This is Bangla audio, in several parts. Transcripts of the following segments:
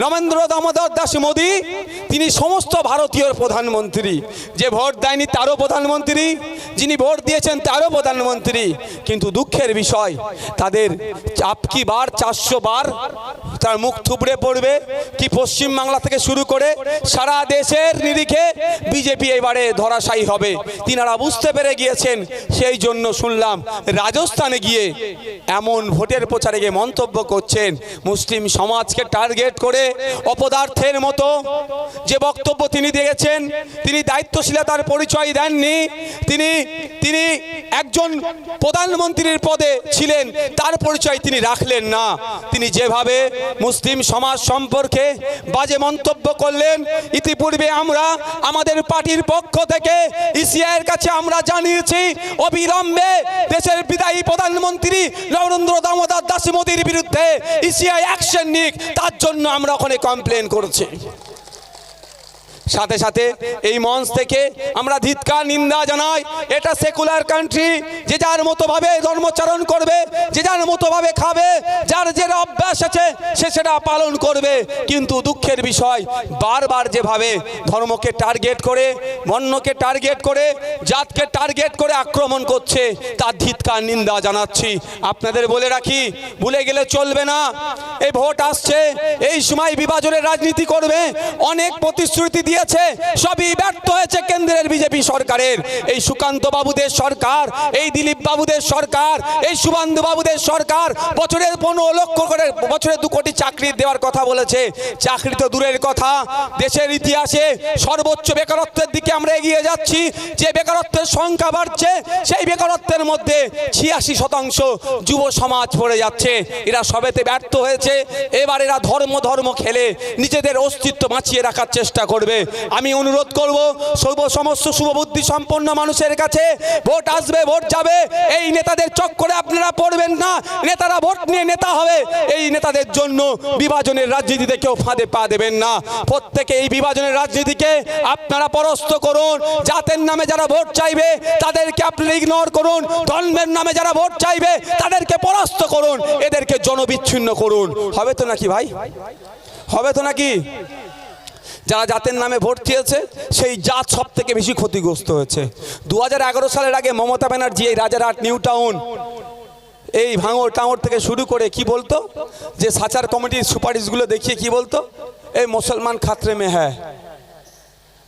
নরেন্দ্র দামোদর দাস মোদী, তিনি সমস্ত ভারতীয় প্রধানমন্ত্রী। যে ভোট দেয়নি তারও প্রধানমন্ত্রী, যিনি ভোট দিয়েছেন তারও প্রধানমন্ত্রী। কিন্তু দুঃখের বিষয়, তাদের চাপকি বার, চারশো বার? তার মুখ থুবড়ে পড়বে, কি পশ্চিম বাংলা থেকে শুরু করে সারা দেশের নিরিখে বিজেপি এবারে ধরাশায়ী হবে। তিনারা বুঝতে পেরে গিয়েছেন, সেই জন্য শুনলাম রাজস্থানে গিয়ে এমন ভোটের প্রচারে গিয়ে মন্তব্য করছেন। মুসলিম সমাজকে টার্গেট করে অপদার্থের মতো। যে বক্তব্য তিনি দিয়েছেন, তিনি দায়িত্বশীলতার পরিচয় দেননি। তিনি তিনি একজন প্রধানমন্ত্রীর পদে ছিলেন, তার পরিচয় তিনি রাখলেন না। তিনি যেভাবে মুসলিম সমাজ সম্পর্কে বাজে মন্তব্য করলেন, ইতিপূর্বে আমরা আমাদের পার্টির পক্ষ থেকে ইসিআইয়ের কাছে আমরা জানিয়েছি, অবিলম্বে দেশের বিদায়ী প্রধানমন্ত্রী নরেন্দ্র দামোদর দাস মোদীর বিরুদ্ধে ইসিআই অ্যাকশন নিক। তার জন্য আমরা ওখানে কমপ্লেন করেছি। সাথে সাথে এই মঞ্চ থেকে আমরা ধিৎকার, নিন্দা জানাই। এটা সেকুলার কান্ট্রি যে যার মতো ভাবে ধর্মচারণ করবে, যে যার মতো ভাবে খাবে, যার যে অভ্যাস আছে, সে সেটা পালন করবে। কিন্তু দুঃখের বিষয়, বারবার যেভাবে ধর্মকে টার্গেট করে বর্ণকে টার্গেট করে, জাতকে টার্গেট করে আক্রমণ করছে, তার ধিৎকার, নিন্দা জানাচ্ছি। আপনাদের বলে রাখি, ভুলে গেলে চলবে না। এই ভোট আসছে, এই সময় বিভাজনের রাজনীতি করবে, অনেক প্রতিশ্রুতি দিয়েছে, সবই ব্যর্থ হয়েছে কেন্দ্রের বিজেপি সরকারের। এই সুকান্ত বাবুদের সরকার, এই দিলীপ বাবুদের সরকার, এই সুবান্ধু বাবুদের সরকার বছরের পনেরো লক্ষ করে, বছরে দু কোটি চাকরি দেওয়ার কথা বলেছে। চাকরি তো দূরের কথা। দেশের ইতিহাসে সর্বোচ্চ বেকারত্বের দিকে আমরা এগিয়ে যাচ্ছি। যে বেকারত্বের সংখ্যা বাড়ছে, সেই বেকারত্বের মধ্যে ছিয়াশি শতাংশ যুব সমাজ পড়ে যাচ্ছে। এরা সবেতে ব্যর্থ হয়েছে। এবার এরা ধর্ম ধর্ম খেলে নিজেদের অস্তিত্ব বাঁচিয়ে রাখার চেষ্টা করবে। আমি অনুরোধ করব সর্ব সমস্ত শুভবুদ্ধি সম্পন্ন মানুষের কাছে ভোট আসবে, ভোট যাবে। এই নেতাদের চক্করে আপনারা পড়বেন না। নেতারা ভোট নিয়ে নেতা হবে। এই নেতাদের জন্য বিভাজনের রাজনীতিতে কেউ ফাঁদে পা দেবেন না। প্রত্যেকে এই বিভাজনের রাজনীতিকে আপনারা পরস্ত করুন। জাতের নামে যারা ভোট চাইবে, তাদেরকে আপনারা ইগনোর করুন। ধর্মের নামে যারা ভোট চাইবে, তাদেরকে পরাস্ত করুন। এদেরকে জনবিচ্ছিন্ন করুন। হবে তো নাকি ভাই? হবে তো নাকি? যারা জাতের নামে ভোট চেয়েছে সেই জাত সব থেকে বেশি ক্ষতিগ্রস্ত হয়েছে। দু হাজার এগারো সালের আগে মমতা ব্যানার্জি এই রাজারহাট, নিউ টাউন, এই ভাঙর টাঙর থেকে শুরু করে কি বলতো? যে সাচার কমিটির সুপারিশগুলো দেখিয়ে কি বলতো? এই মুসলমান খাতরে মে হ্যাঁ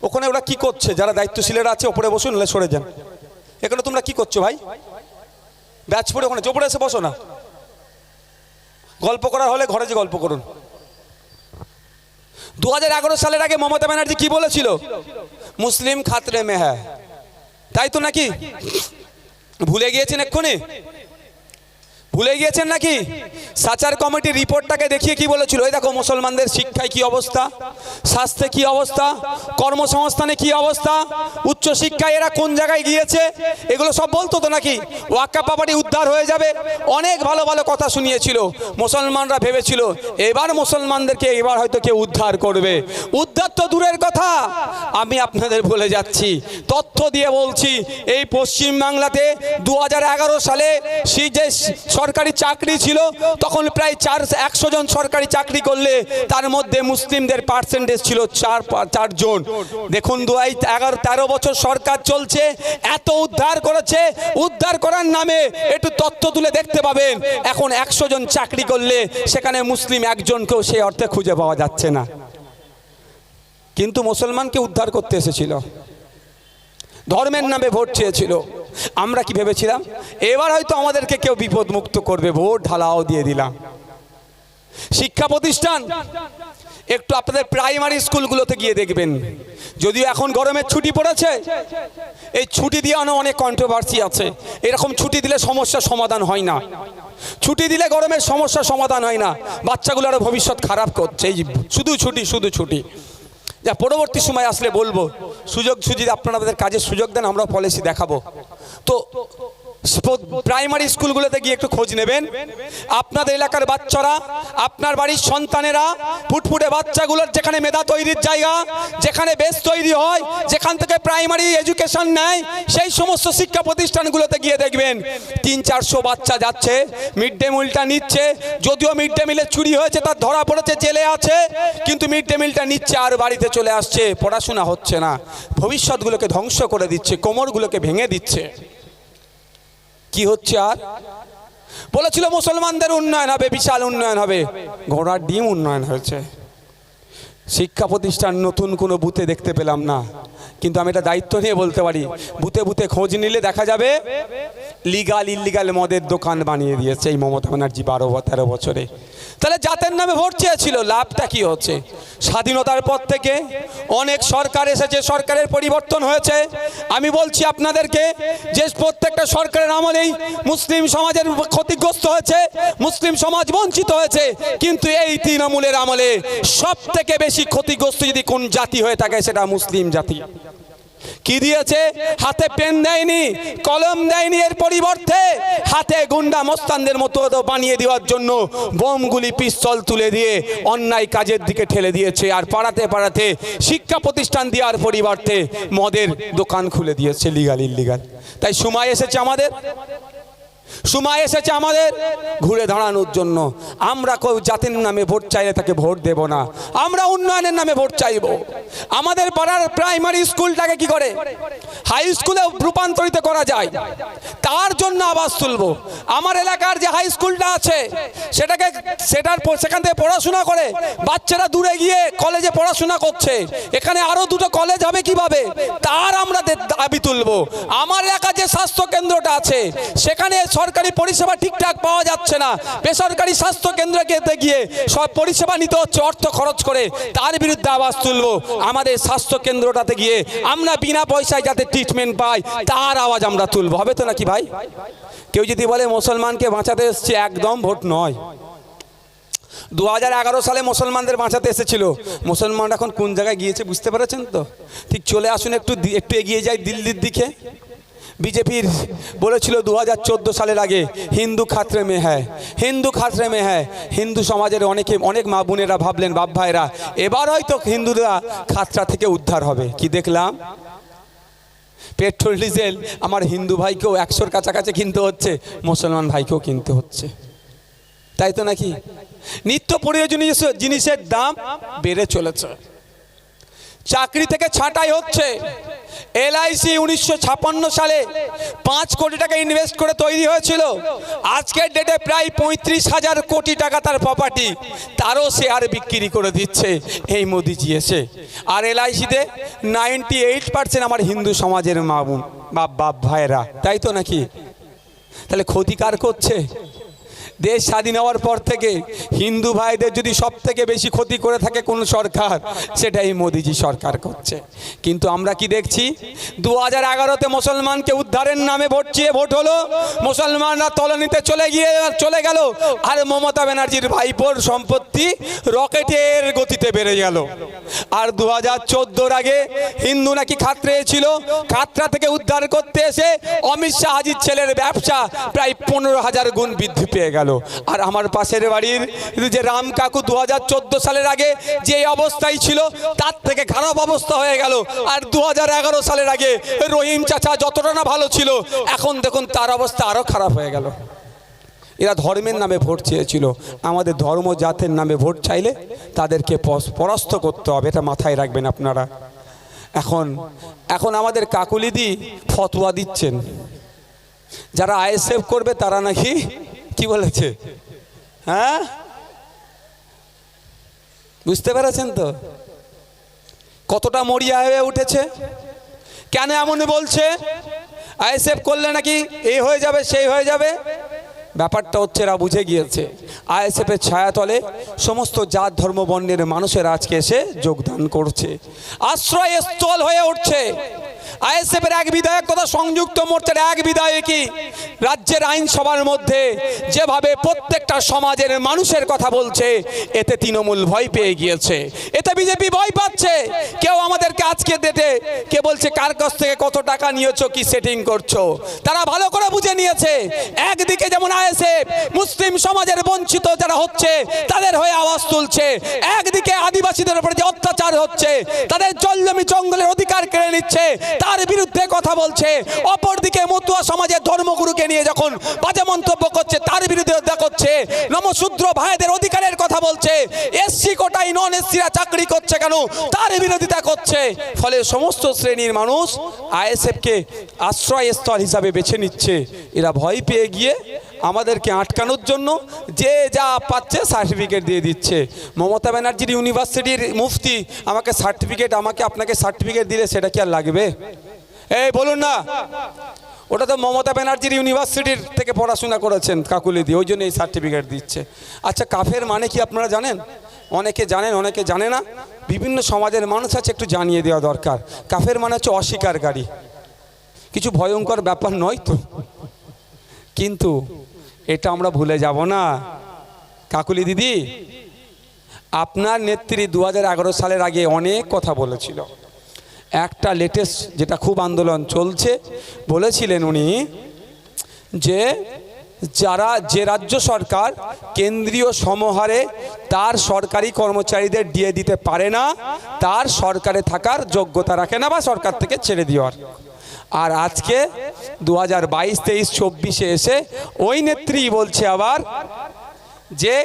ওখানে ওরা কি করছে? যারা দায়িত্বশীলেরা আছে, ওপরে বসুন, নাহলে সরে যান। এখানে তোমরা কি করছ ভাই? ব্যাচ পড়ে ওখানে চোপড়ে এসে বসো না। গল্প করার হলে ঘরে যে গল্প করুন। দু হাজার এগারো সালের আগে মমতা ব্যানার্জি কি বলেছিল? মুসলিম খাতরে মে হ্যাঁ তাই তো নাকি? ভুলে গিয়েছেন এক্ষুনি? ভুলে গিয়েছেন নাকি? সাচার কমিটির রিপোর্টটাকে দেখিয়ে কি বলেছিল? এই দেখো, মুসলমানদের শিক্ষায় কি অবস্থা? স্বাস্থ্যে কি অবস্থা? কর্মসংস্থানে কি অবস্থা? উচ্চ শিক্ষায় এরা কোন জায়গায় গিয়েছে? এগুলো সব বলতো তো নাকি? ওয়াক্কা পাপাটি উদ্ধার হয়ে যাবে। অনেক ভালো ভালো কথা শুনিয়েছিল। মুসলমানরা ভেবেছিল, এবার মুসলমানদেরকে এবার হয়তো কেউ উদ্ধার করবে। উদ্ধার তো দূরের কথা। আমি আপনাদের বলে যাচ্ছি। তথ্য দিয়ে বলছি, এই পশ্চিম বাংলাতে দু সালে সেই যে সরকারি চাকরি ছিল, তখন প্রায় চার, একশো জন সরকারি চাকরি করলে তার মধ্যে মুসলিমদের পার্সেন্টেজ ছিল চার চারজন দেখুন দু এগারো, তেরো বছর সরকার চলছে, এত উদ্ধার করেছে, উদ্ধার করার নামে একটু তথ্য তুলে দেখতে পাবেন। এখন একশো জন চাকরি করলে সেখানে মুসলিম একজনকেও সেই অর্থে খুঁজে পাওয়া যাচ্ছে না। কিন্তু মুসলমানকে উদ্ধার করতে এসেছিল। ধর্মের নামে ভোট চেয়েছিল। আমরা কি ভেবেছিলাম? এবার হয়তো আমাদেরকে কেউ বিপদ মুক্ত করবে, ভোট ঢালাও দিয়ে দিলাম। শিক্ষা প্রতিষ্ঠান, একটু আপনাদের প্রাইমারি স্কুলগুলোতে গিয়ে দেখবেন। যদিও এখন গরমের ছুটি পড়েছে, এই ছুটি দিয়ে অনেক কন্ট্রোভার্সি আছে। এরকম ছুটি দিলে সমস্যার সমাধান হয় না। ছুটি দিলে গরমের সমস্যার সমাধান হয় না। বাচ্চাগুলোর ভবিষ্যৎ খারাপ করছে। এই শুধু ছুটি শুধু ছুটি। যা পরবর্তী সময় আসলে বলব। সুযোগ সুযোগ আপনারা আমাদের কাজের সুযোগ দেন আমরা পলিসি দেখাবো। তো প্রাইমারি স্কুলগুলোতে গিয়ে একটু খোঁজ নেবেন। আপনাদের এলাকার বাচ্চারা, আপনার বাড়ির সন্তানেরা, ফুটফুটে বাচ্চাগুলোর যেখানে মেধা তৈরির জায়গা, যেখানে বেশ তৈরি হয়, যেখান থেকে প্রাইমারি এডুকেশন নেয়, সেই সমস্ত শিক্ষা প্রতিষ্ঠানগুলোতে গিয়ে দেখবেন। তিন, চারশো বাচ্চা যাচ্ছে, মিড ডে মিলটা নিচ্ছে, যদিও মিড ডে মিলে চুরি হয়েছে, তার ধরা পড়েছে, জেলে আছে, কিন্তু মিড ডে মিলটা নিচ্ছে, আর বাড়িতে চলে আসছে, পড়াশোনা হচ্ছে না। ভবিষ্যৎগুলোকে ধ্বংস করে দিচ্ছে, কোমরগুলোকে ভেঙে দিচ্ছে। কি হচ্ছে আর? বলেছিল মুসলমানদের উন্নয়ন হবে, বিশাল উন্নয়ন হবে। ঘোড়ার ডিম উন্নয়ন হয়েছে। শিক্ষা প্রতিষ্ঠান নতুন কোনো বুথে দেখতে পেলাম না। কিন্তু আমি এটা দায়িত্ব নিয়ে বলতে পারি। বুথে বুথে খোঁজ নিলে দেখা যাবে, লিগাল ইলিগাল মদের দোকান বানিয়ে দিয়েছে এই মমতা ব্যানার্জি বারো বা তেরো বছরে। তাহলে জাতের নামে ভোট চেয়েছিল, লাভটা কি হচ্ছে? স্বাধীনতার পর থেকে অনেক সরকার এসেছে, সরকারের পরিবর্তন হয়েছে। আমি বলছি আপনাদেরকে যে প্রত্যেকটা সরকারের আমলেই মুসলিম সমাজের ক্ষতিগ্রস্ত হয়েছে, মুসলিম সমাজ বঞ্চিত হয়েছে, কিন্তু এই তৃণমূলের আমলে সব থেকে বেশি ক্ষতিগ্রস্ত যদি কোন জাতি হয়ে থাকে, সেটা মুসলিম জাতি। কি দিয়েছে? হাতে পেন দেয়নি, কলম দেয়নি এর পরিবর্তে। হাতে গুন্ডা মস্তানদের মতো বানিয়ে দেওয়ার জন্য বোমগুলি পিস্তল তুলে দিয়ে অন্যায় কাজের দিকে ঠেলে দিয়েছে। আর পাড়াতে পাড়াতে শিক্ষা প্রতিষ্ঠান দেওয়ার পরিবর্তে মদের দোকান খুলে দিয়েছে লিগাল ইলিগাল তাই সময় এসেছে আমাদের। সময় এসেছে আমাদের। ঘুরে দাঁড়ানোর জন্য। আমরা কেউ জাতির নামে ভোট চাইলে তাকে ভোট দেব না। আমরা উন্নয়নের নামে ভোট চাইব। আমাদের পাড়ার প্রাইমারি স্কুলটাকে কি করে? হাই স্কুলে রূপান্তরিত করা যায়। তার জন্য আওয়াজ তুলব। আমার এলাকার যে হাই স্কুলটা আছে, সেটাকে সেটার সেখান থেকে পড়াশোনা করে বাচ্চারা দূরে গিয়ে কলেজে পড়াশোনা করছে। এখানে আরও দুটো কলেজ হবে কীভাবে? তার আমরা দাবি তুলব। আমার এলাকার যে স্বাস্থ্য কেন্দ্রটা আছে, সেখানে সরকারি পরিষেবা ঠিকঠাক পাওয়া যাচ্ছে না। বেসরকারি স্বাস্থ্য কেন্দ্রকে গিয়ে সব পরিষেবা নিতে হচ্ছে অর্থ খরচ করে। তার বিরুদ্ধে আওয়াজ তুলব। আমাদের স্বাস্থ্য কেন্দ্রটাতে গিয়ে আমরা বিনা পয়সায় যাতে ট্রিটমেন্ট পাই, তার আওয়াজ আমরা তুলব। হবে তো নাকি ভাই? কেউ যদি বলে মুসলমানকে বাঁচাতে এসছে, একদম ভোট নয়। দু সালে মুসলমানদের বাঁচাতে এসেছিল। মুসলমান এখন কোন জায়গায় গিয়েছে বুঝতে পেরেছেন তো? ঠিক চলে আসুন একটু একটু এগিয়ে যাই দিল্লির দিকে। বিজেপির বলেছিল দু হাজার চোদ্দ সালের আগে হিন্দু খাতরে মে হ্যায়। হিন্দু খাতরে মে হ্যায়। হিন্দু সমাজের অনেকে, অনেক মা বোনেরা ভাবলেন, বাপ ভাইরা এবার হয়তো হিন্দুরা খাতরা থেকে উদ্ধার হবে। কি দেখলাম? পেট্রোল, ডিজেল, আমার হিন্দু ভাইকেও একশোর কাছাকাছি কিনতে হচ্ছে, মুসলমান ভাইকেও কিনতে হচ্ছে। তাই তো নাকি? নিত্য প্রয়োজনীয় জিনিসের দাম বেড়ে চলেছে। চাকরি থেকে ছাঁটাই হচ্ছে। এলআইসি উনিশশো ছাপ্পান্ন সালে পাঁচ কোটি টাকা ইনভেস্ট করে তৈরি হয়েছিল। আজকের ডেটে প্রায় পঁয়ত্রিশ হাজার কোটি টাকা তার প্রপার্টি তারও শেয়ার বিক্রি করে দিচ্ছে এই মোদিজি এসে। আর এলআইসিতে নাইনটি এইট পার্সেন্ট আমার হিন্দু সমাজের মা বাপ বাপ, ভাইয়েরা। তাই তো নাকি? তাহলে ক্ষতিকার করছে? দেশ স্বাধীন হওয়ার পর থেকে হিন্দু ভাইদের যদি সব থেকে বেশি ক্ষতি করে থাকে কোন সরকার, সেটাই মোদিজি সরকার করছে। কিন্তু আমরা কি দেখছি? দু হাজার এগারোতে মুসলমানকে উদ্ধারের নামে ভোট চেয়ে ভোট হলো, মুসলমানরা তলানিতে চলে গিয়ে চলে গেল, আর মমতা ব্যানার্জির ভাইপোর সম্পত্তি রকেটের গতিতে বেড়ে গেল। আর দু হাজার চোদ্দোর আগে হিন্দু নাকি খাতরে ছিল খাতরা থেকে উদ্ধার করতে এসে অমিত শাহাজির ছেলের ব্যবসা প্রায় পনেরো হাজার গুণ বৃদ্ধি পেয়ে গেল। আর আমার পাশের বাড়ির যে রাম কাকু দু সালের আগে যে অবস্থায় ছিল, তার থেকে খারাপ অবস্থা হয়ে গেল। আর দু হাজার এগারো সালের আগে রহিম চাচা যতটা না ভালো ছিল, এখন দেখুন তার অবস্থা আরও খারাপ হয়ে গেল। এরা ধর্মের নামে ভোট চেয়েছিল। আমাদের ধর্ম জাতের নামে ভোট চাইলে তাদেরকে পরাস্ত করতে হবে, এটা মাথায় রাখবেন আপনারা। এখন এখন আমাদের কাকুলিদি ফতোয়া দিচ্ছেন। যারা আইএসএফ করবে তারা নাকি কি বলেছে? হ্যাঁ? বুঝতে পেরেছেন তো? কতটা মরিয়া হয়ে উঠেছে? কেন এমন বলছে? আইএসএফ করলে নাকি এই হয়ে যাবে, সেই হয়ে যাবে? ব্যাপারটা হচ্ছে এরা বুঝে গিয়েছে। আইএসএফের ছায়াতলে সমস্ত জাত, ধর্ম, বর্ণের মানুষের আজকে এসে যোগদান করছে। আশ্রয়স্থল হয়ে উঠছে। আইএসএফের এক বিধায়ক তথা সংযুক্ত মোর্চার এক বিধায়কই রাজ্যের আইনসভার মধ্যে যেভাবে প্রত্যেকটা সমাজের মানুষের কথা বলছে, এতে তৃণমূল ভয় পেয়ে গিয়েছে। এতে বিজেপি ভয় পাচ্ছে। কেউ আমাদেরকে আজকে ডেটে কে বলছে কার কাছ থেকে কত টাকা নিয়েছো, কি সেটিং করছ। তারা ভালো করে বুঝে নিয়েছে। একদিকে যেমন আইএসএফ, মুসলিম সমাজের বঞ্চিত যারা হচ্ছে, তাদের হয়ে আওয়াজ তুলছে। একদিকে আদিবাসীদের উপরে যে অত্যাচার হচ্ছে, তাদের জলজমি জঙ্গলের অধিকার কেড়ে নিচ্ছে তার বিরুদ্ধে কথা বলছে। অপরদিকে মতুয়া সমাজের ধর্মগুরুকে নিয়ে যখন বাজে মন্তব্য করছে, তার বিরুদ্ধে করছে। নমশূদ্র ভাইদের অধিকারের কথা বলছে। এসসি কোটাই নন এসসিরা চাকরি করছে কেন? তার বিরোধিতা করছে। ফলে সমস্ত শ্রেণির মানুষ আইএসএফকে আশ্রয়স্থল হিসাবে বেছে নিচ্ছে। এরা ভয় পেয়ে গিয়ে আমাদেরকে আটকানোর জন্য যে যা পাচ্ছে সার্টিফিকেট দিয়ে দিচ্ছে। মমতা ব্যানার্জির ইউনিভার্সিটির মুফতি আমাকে সার্টিফিকেট আমাকে আপনাকে সার্টিফিকেট দিলে সেটা কি আর লাগবে? এই, বলুন না। ওটা তো মমতা ব্যানার্জির ইউনিভার্সিটির থেকে পড়াশোনা করেছেন কাকুলি দিয়ে ওই জন্য এই সার্টিফিকেট দিচ্ছে। আচ্ছা কাফের মানে কি আপনারা জানেন? অনেকে জানেন, অনেকে জানে না। বিভিন্ন সমাজের মানুষ আছে, একটু জানিয়ে দেওয়া দরকার। কাফের মানে হচ্ছে অস্বীকারী। কিছু ভয়ঙ্কর ব্যাপার নয় তো? কিন্তু এটা আমরা ভুলে যাব না। কাকুলি দিদি, আপনার নেত্রী দু হাজার এগারো সালের আগে অনেক কথা বলেছিল। একটা লেটেস্ট যেটা খুব আন্দোলন চলছে, বলেছিলেন উনি যে যারা, যে রাজ্য সরকার কেন্দ্রীয় সমহারে তার সরকারি কর্মচারীদের দিয়ে দিতে পারে না, তার সরকারে থাকার যোগ্যতা রাখে না বা সরকার থেকে ছেড়ে দেওয়ার। আর আজকে দু হাজার বাইশ, তেইশ, চব্বিশে এসে ওই নেত্রী বলছে আবার যে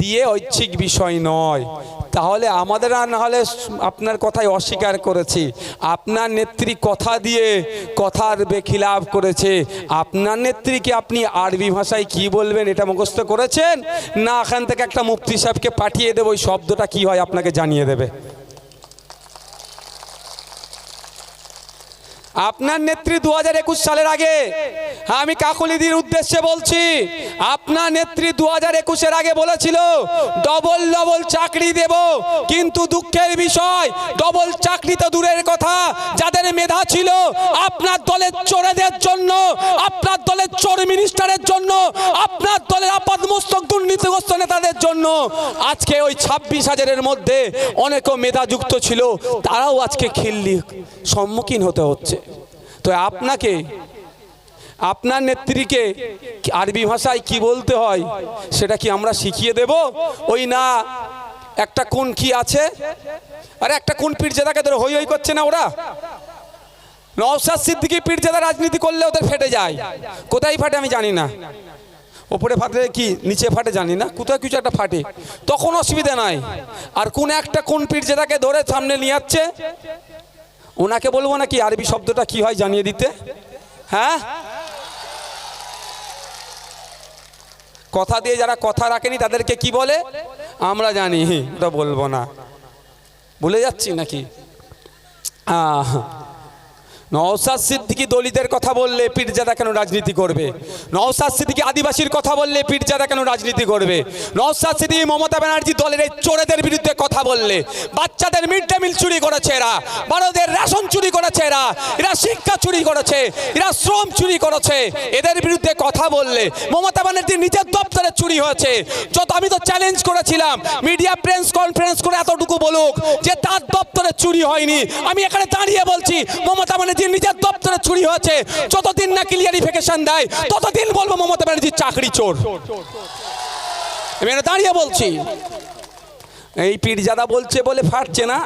দিয়ে ঐচ্ছিক বিষয় নয়। তাহলে আমাদের আর না হলে আপনার কথাই অস্বীকার করেছি। আপনার নেত্রী কথা দিয়ে কথার বেখিলাভ করেছে। আপনার নেত্রীকে আপনি আরবি ভাষায় কি বলবেন এটা মুখস্থ করেছেন? না, এখান থেকে একটা মুফতি সাহেবকে পাঠিয়ে দেবো, ওই শব্দটা কি হয় আপনাকে জানিয়ে দেবে। আপনার নেত্রী দু হাজার একুশ সালের আগে হ্যাঁ, আমি কাকুলিদির উদ্দেশ্যে বলছি আপনার নেত্রী দু হাজার একুশের আগে বলেছিল ডবল ডবল চাকরি দেব। কিন্তু দুঃখের বিষয় ডবল চাকরি তো দূরের কথা যাদের মেধা ছিল আপনার দলের চোরেদের জন্য আপনার দলের চোর মিনিস্টারের জন্য আপনার দলের নেতাদের জন্য আজকে ওই ছাব্বিশ হাজারের মধ্যে অনেকও মেধাযুক্ত ছিল, তারাও আজকে খিল্লি সম্মুখীন হতে হচ্ছে। তো আপনাকে, আপনার নেত্রীকে আরবি ভাষায় কি বলতে হয় সেটা কি আমরা শিখিয়ে দেব? ওই না, একটা কোন কি আছে? আরে একটা কোন পীরজাদাকে ধরে হই হই করছে না ওরা? নওসাদ সিদ্দিকি পীরজাদা রাজনীতি করলে ওদের ফেটে যায়। কোথায় ফাটে আমি জানি না। ওপরে ফাটে কি? নিচে ফাটে জানি না। কোথাও কিছু একটা ফাটে। তখন অসুবিধা নাই। আর কোন একটা কোন পীরজাদাকে ধরে সামনে নিয়ে যাচ্ছে ওনাকে বলব নাকি আরবি শব্দটা কি হয় জানিয়ে দিতে? হ্যাঁ? কথা দিয়ে যারা কথা রাখেনি, তাদেরকে কি বলে? আমরা জানি ওটা বলব না। ভুলে যাচ্ছি নাকি? আহ নওসাদ সিদ্দিকি দলিতের কথা বললে পীরজাদা কেন রাজনীতি করবে? নওসাদ সিদ্দিকি আদিবাসীর কথা বললে পীরজাদা কেন রাজনীতি করবে? নওসাদ সিদ্দিকি মমতা ব্যানার্জি দলের এই চোরেদের বিরুদ্ধে কথা বললে, বাচ্চাদের মিড ডে মিল চুরি করেছে এরা, বড়দের রেশন চুরি করেছে এরা এরা শিক্ষা চুরি করেছে, এরা শ্রম চুরি করেছে। এদের বিরুদ্ধে কথা বললে মমতা ব্যানার্জির নিজের দপ্তরে চুরি হয়েছে। যত আমি তো চ্যালেঞ্জ করেছিলাম মিডিয়া প্রেস কনফারেন্স করে এতটুকু বলুক যে তার দপ্তরে চুরি হয়নি। আমি এখানে দাঁড়িয়ে বলছি, মমতা ব্যানার্জি নিজের দপ্তরে চুরি হয়েছে, যতদিন না ক্লিয়ারিফিকেশন দেয়, ততদিন বলব মমতা ব্যানার্জির চাকরি চোর। দাঁড়িয়ে বলছি, এই পীরজাদা বলছে বলে ফাটছে না।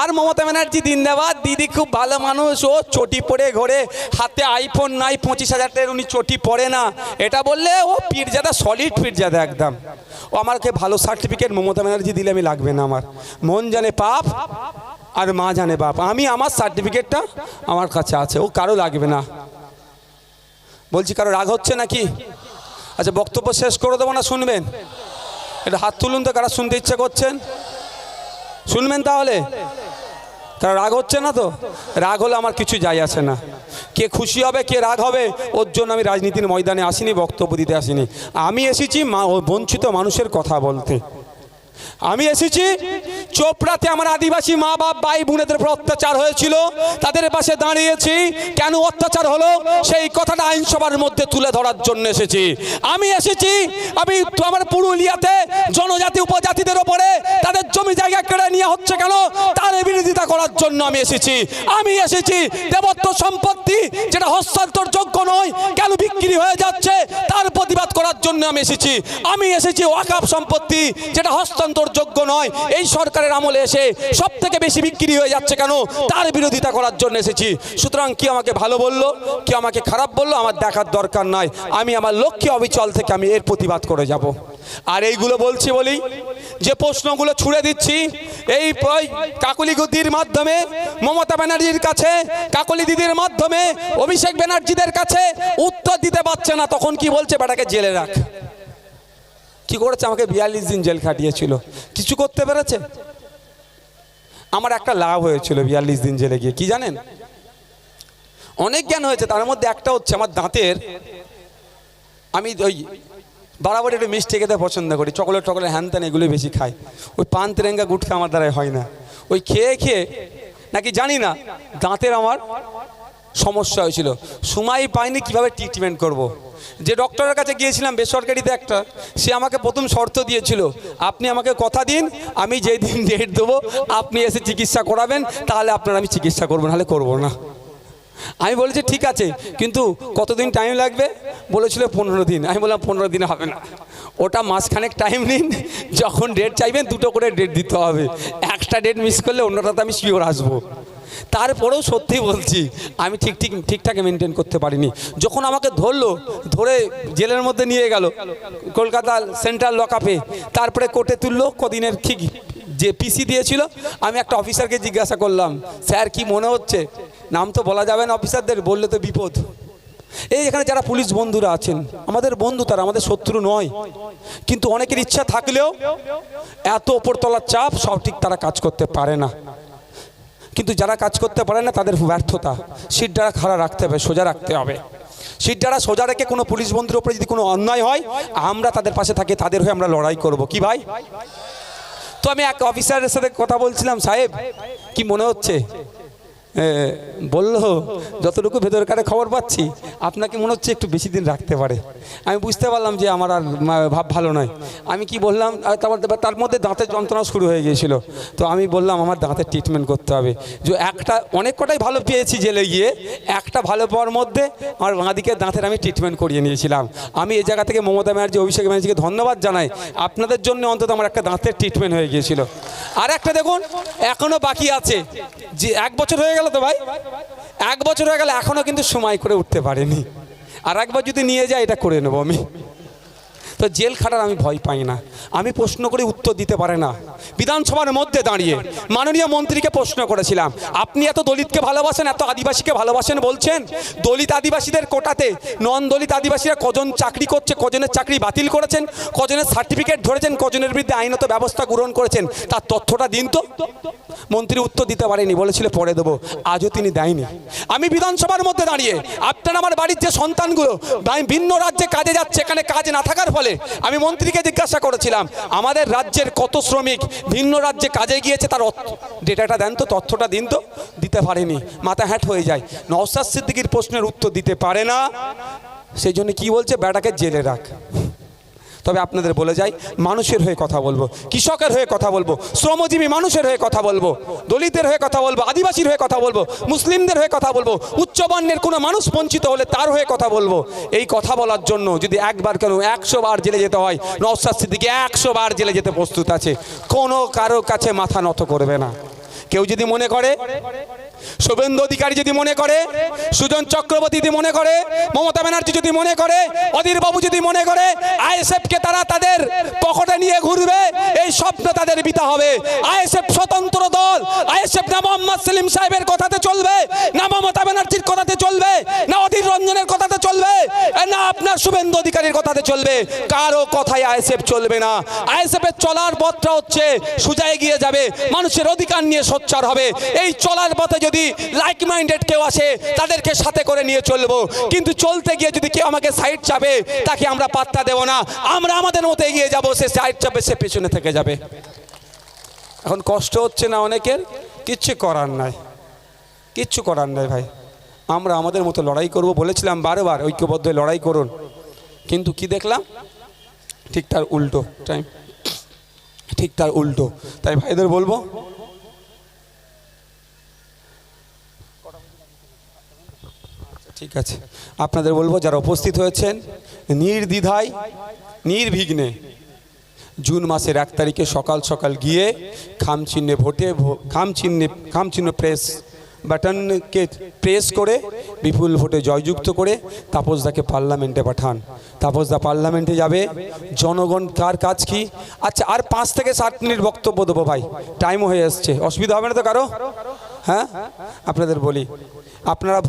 আর মমতা ব্যানার্জি দিন্দাবাদ দিদি খুব ভালো মানুষ, ও চটি পরে ঘরে, হাতে আইফোন নাই, পঁচিশ হাজার টাকার উনি চটি পরে না। এটা বললে, ও পীরজাদা সলিড পীরজাদা একদম। ও আমাকে ভালো সার্টিফিকেট মমতা ব্যানার্জি দিলে আমি লাগবে না আমার। মন জানে পাপ আর মা জানে বাপ। আমি আমার সার্টিফিকেটটা আমার কাছে আছে, ও কারও লাগবে না। বলছি, কারও রাগ হচ্ছে নাকি? আচ্ছা বক্তব্য শেষ করে দেবো না, শুনবেন? এটা হাত তুলুন তো, কারা শুনতে ইচ্ছা করছেন? শুনবেন তাহলে? কারণ রাগ হচ্ছে না তো? রাগ হলে আমার কিছু যায় আসে না। কে খুশি হবে, কে রাগ হবে, ওর জন্য আমি রাজনীতির ময়দানে আসিনি, বক্তব্য দিতে আসিনি। আমি এসেছি বঞ্চিত মানুষের কথা বলতে। আমি এসেছি চোপড়াতে আমার আদিবাসী মা বাপ, ভাই বোনেদের উপর অত্যাচার হয়েছিল। তাদের পাশে দাঁড়িয়েছি। কেন অত্যাচার হলো? সেই কথাটা আইনসভার মধ্যে তুলে ধরার জন্য এসেছি। আমি এসেছি, আমি আমার পুরুলিয়াতে জনজাতি, উপজাতিদের ওপরে তাদের জমি জায়গা কেড়ে নিয়ে হচ্ছে কেন? তার বিরোধিতা করার জন্য আমি এসেছি। আমি এসেছি দেবত্ব সম্পত্তি যেটা হস্তান্তর যোগ্য নয় কেন বিক্রি হয়ে যাচ্ছে? তার প্রতিবাদ করার জন্য আমি এসেছি। আমি এসেছি ওয়াকাপ সম্পত্তি, যেটা হস্তান্তর যোগ্য নয়। এই সরকারের আমলে এসে সব থেকে বেশি বিক্রি হয়ে যাচ্ছে কেন? তার বিরোধিতা করার জন্য এসেছি। সুতরাং কি আমাকে ভালো বলল? কি আমাকে খারাপ বলল? আমার দেখার দরকার নাই। আমি আমার লক্ষ্যে অবিচল থেকে আমি এর প্রতিবাদ করে যাব। আর এইগুলো বলছি বলি, যে প্রশ্নগুলো ছুড়ে দিচ্ছি, এই ওই কাকলি দিদির মাধ্যমে মমতা ব্যানার্জির কাছে, কাকলি দিদির মাধ্যমে, অভিষেক ব্যানার্জিদের কাছে উত্তর দিতে পারছে না, তখন কি বলছে, বেটাকে জেলে রাখ। কি করেছে? আমাকে বিয়াল্লিশ দিন জেল খাটিয়েছিল। কিছু করতে পেরেছে? আমার একটা লাভ হয়েছিল বিয়াল্লিশ দিন জেলে গিয়ে, কি জানেন? অনেক জ্ঞান হয়েছে, তার মধ্যে একটা হচ্ছে আমার দাঁতের। আমি ওই বাড়াবাড়ি একটু মিষ্টি খেতে পছন্দ করি, চকলেট টকলেট হ্যান ত্যান এগুলোই বেশি খাই। ওই পান তেরেঙ্গা গুটখা আমার দ্বারাই হয় না। ওই খেয়ে খেয়ে, নাকি জানি না, দাঁতের আমার সমস্যা হয়েছিল। সময় পাইনি কীভাবে ট্রিটমেন্ট করব। যে ডক্টরের কাছে গিয়েছিলাম, বেসরকারিতে একটা, সে আমাকে প্রথম শর্ত দিয়েছিল, আপনি আমাকে কথা দিন, আমি যেই দিন ডেট দেবো, আপনি এসে চিকিৎসা করাবেন, তাহলে আপনার আমি চিকিৎসা করব, নাহলে করব না। আমি বলেছি, ঠিক আছে, কিন্তু কতদিন টাইম লাগবে? বলেছিল, পনেরো দিন। আমি বললাম, পনেরো দিন হবে না। ওটা মাসখানেক টাইম নিন, যখন ডেট চাইবেন, দুটো করে ডেট দিতে হবে। একটা ডেট মিস করলে অন্যটাতে আমি শিওর আসব। তারপরেও সত্যি বলছি, আমি ঠিক ঠিক ঠিকঠাক মেনটেন করতে পারিনি। যখন আমাকে ধরলো, ধরে জেলের মধ্যে নিয়ে গেল, কলকাতা সেন্ট্রাল লকআপে তারপরে কোর্টে তুললো, কদিনের ঠিক যে পিসি দিয়েছিল, আমি একটা অফিসারকে জিজ্ঞাসা করলাম, স্যার, কি মনে হচ্ছে? নাম তো বলা যাবে না অফিসারদের বললে তো বিপদ। এই এখানে যারা পুলিশ বন্ধুরা আছেন, আমাদের বন্ধু তারা, আমাদের শত্রু নয়। কিন্তু অনেকের ইচ্ছা থাকলেও, এত ওপরতলার চাপ, সব ঠিক তারা কাজ করতে পারে না। কিন্তু যারা কাজ করতে পারে না, তাদের ব্যর্থতা। সিট দ্বারা খাড়া রাখতে হবে, সোজা রাখতে হবে। সিট দ্বারা সোজা রেখে কোনো পুলিশ বন্ধুর উপরে যদি কোনো অন্যায় হয়, আমরা তাদের পাশে থাকি, তাদের হয়ে আমরা লড়াই করব। কি ভাই? তো আমি এক অফিসারের সাথে কথা বলছিলাম, সাহেব, কি মনে হচ্ছে? বলল, যতটুকু ভেতরকারে খবর পাচ্ছি, আপনাকে মনে হচ্ছে একটু বেশি দিন রাখতে পারে। আমি বুঝতে পারলাম যে আমার আর ভাব ভালো নয়। আমি কি বললাম তারপর তার মধ্যে দাঁতের যন্ত্রণা শুরু হয়ে গিয়েছিল। তো আমি বললাম, আমার দাঁতের ট্রিটমেন্ট করতে হবে। যে একটা, অনেক কটাই ভালো পেয়েছি জেলে গিয়ে, একটা ভালো পাওয়ার মধ্যে আমার বাঁদিকে দাঁতের আমি ট্রিটমেন্ট করিয়ে নিয়েছিলাম। আমি এই জায়গা থেকে মমতা ব্যানার্জি, অভিষেক ব্যানার্জিকে ধন্যবাদ জানাই। আপনাদের জন্য অন্তত আমার একটা দাঁতের ট্রিটমেন্ট হয়ে গিয়েছিল। আর একটা দেখুন এখনও বাকি আছে। যে এক বছর হয়ে গেল তো ভাই? এক বছর হয়ে গেল এখনও কিন্তু সময় করে উঠতে পারেনি। আর একবার যদি নিয়ে যায়, এটা করে নেব আমি। তো জেল খাটার আমি ভয় পাই না। আমি প্রশ্ন করে উত্তর দিতে পারে না। বিধানসভার মধ্যে দাঁড়িয়ে মাননীয় মন্ত্রীকে প্রশ্ন করেছিলাম, আপনি এত দলিতকে ভালোবাসেন, এত আদিবাসীকে ভালোবাসেন বলছেন? দলিত আদিবাসীদের কোটাতে নন দলিত আদিবাসীরা কজন চাকরি করছে, কজনের চাকরি বাতিল করেছেন, কজনের সার্টিফিকেট ধরেছেন, কজনের বিরুদ্ধে আইনত ব্যবস্থা গ্রহণ করেছেন? তার তথ্যটা দিন তো। মন্ত্রী উত্তর দিতে পারেনি, বলেছিল, পরে দেবো। আজও তিনি দেয়নি। আমি বিধানসভার মধ্যে দাঁড়িয়ে, আপনার আমার বাড়ির যে সন্তানগুলো ভিন্ন রাজ্যে কাজে যাচ্ছে, এখানে কাজ না থাকার ফলে আমি মন্ত্রীকে জিজ্ঞাসা করেছিলাম, আমাদের রাজ্যের কত শ্রমিক ভিন্ন রাজ্যে কাজে গিয়েছে, তার ডেটাটা দেন তো, তথ্যটা দিন তো, দিতে পারেনি, মাথা হ্যাট হয়ে যায়। নওসাদ সিদ্দিকির প্রশ্নের উত্তর দিতে পারে না, সেই জন্য কী বলছে ব্যাটাকে জেলে রাখ। তবে আপনাদের বলে যাই, মানুষের হয়ে কথা বলব, কৃষকের হয়ে কথা বলব, শ্রমজীবী মানুষের হয়ে কথা বলব, দলিতের হয়ে কথা বলব, আদিবাসীর হয়ে কথা বলব, মুসলিমদের হয়ে কথা বলব, উচ্চবর্ণের কোনো মানুষ বঞ্চিত হলে তার হয়ে কথা বলব। এই কথা বলার জন্য যদি একবার কেন একশো বার জেলে যেতে হয় নওসাদ সিদ্দিকি একশো বার জেলে যেতে প্রস্তুত আছে, কোনো কারও কাছে মাথা নত করবে না। কেউ যদি মনে করে শুভেন্দু অধিকারী যদি মনে করে, সুজন চক্রবর্তী যদি মনে করে, মমতা ব্যানার্জি যদি মনে করে, অধীর বাবু যদি মনে করে, আইএসএফ কে তারা তাদের পকেটে নিয়ে ঘুরবে, এই স্বপ্ন তাদের বিতা হবে। আইএসএফ স্বতন্ত্র দল, আইএসএফ না মোহাম্মদ সেলিম সাহেবের কথাতে চলবে, না মমতা ব্যানার্জির কথাতে চলবে না অধীর রঞ্জনের কথাতে চলবে এ না আপনার শুভেন্দু অধিকারীর কথাতে চলবে। কারও কথায় আইএসএফ চলবে না। আইএসএফ এর চলার পথটা হচ্ছে সুজা এগিয়ে যাবে, মানুষের অধিকার নিয়ে সোচ্চার হবে। এই চলার পথে যদি লাইক মাইন্ডেড কেউ আসে, তাদেরকে সাথে করে নিয়ে চলবো। কিন্তু চলতে গিয়ে যদি কেউ আমাকে সাইড চাপে, তাকে আমরা পাত্তা দেব না। আমরা আমাদের মতো এগিয়ে যাব, সে সাইড চাপে, সে পেছনে থেকে যাবে। এখন কষ্ট হচ্ছে না অনেকের? কিচ্ছু করার নাই। কিচ্ছু করার নাই ভাই। আমরা আমাদের মতো লড়াই করব বলেছিলাম বারবার, ঐক্যবদ্ধ লড়াই করুন। কিন্তু কি দেখলাম? ঠিক তার উল্টো টাইম ঠিক তার উল্টো। তাই ভাইদের বলব, ঠিক আছে। আপনাদের বলব, যারা উপস্থিত হয়েছেন, নির্দ্বিধায়, নির্বিঘ্নে, জুন মাসের এক তারিখে সকাল সকাল গিয়ে খামচিহ্নে ভোটে ভো- খাম চিহ্নে খাম চিহ্ন প্রেস বাটনকে প্রেস করে বিপুল ভোটে জয়যুক্ত করে তাপসদাকে পার্লামেন্টে পাঠান। তাপসদা পার্লামেন্টে যাবে। জনগণ কার কাজ কি? আচ্ছা আর পাঁচ থেকে সাত মিনিট বক্তব্য দেবো ভাই। টাইম হয়ে আসছে অসুবিধা হবে না তো কারও? হ্যাঁ? আপনাদের বলি। আপনারা